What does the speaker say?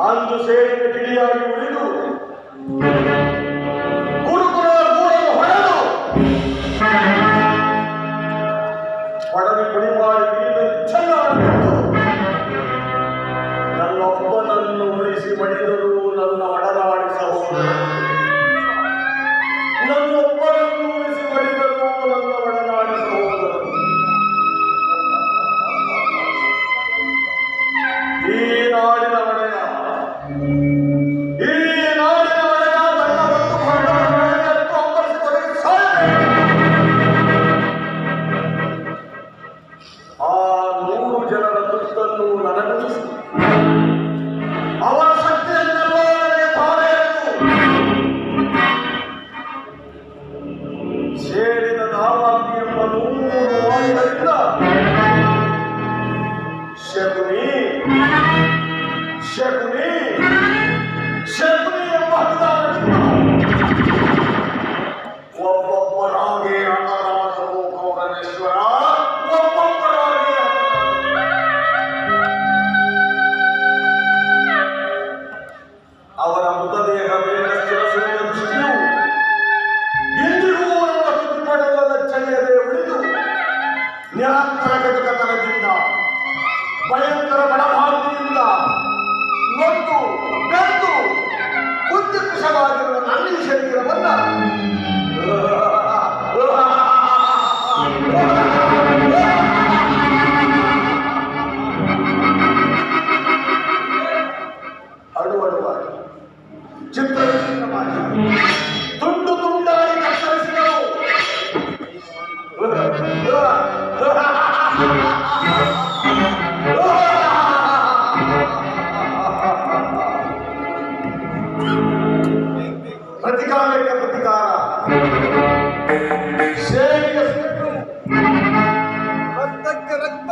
ಅಂದು ಸೇರಿದ ಗಿಳಿಯಾಗಿ ಉಳಿದು ಹೇಳಿದ ದಾವಾತಿ ಎಂಬ ನೂರು ನಿರಂತರ ಕಟುಕತನದಿಂದ ಭಯಂಕರ ಬಡಭಾಗದಿಂದ ನೊಂದು ಬೆಂದು ಉದ್ದಿಷವಾಗಿರುವ ಕುಶವಾಗಿರುವ ನನ್ನ ಶರೀರವನ್ನು ತುಂಡು ತುಂಡಾಗಿ ಕತ್ತರಿಸಿದನು ಪ್ರತಿಕಾರಕ್ಕೆ ಪ್ರತಿಕಾರ? ಸೇವೆಗೆ ಸೇರು ರಕ್ತಕ್ಕೆ ರಕ್ತ.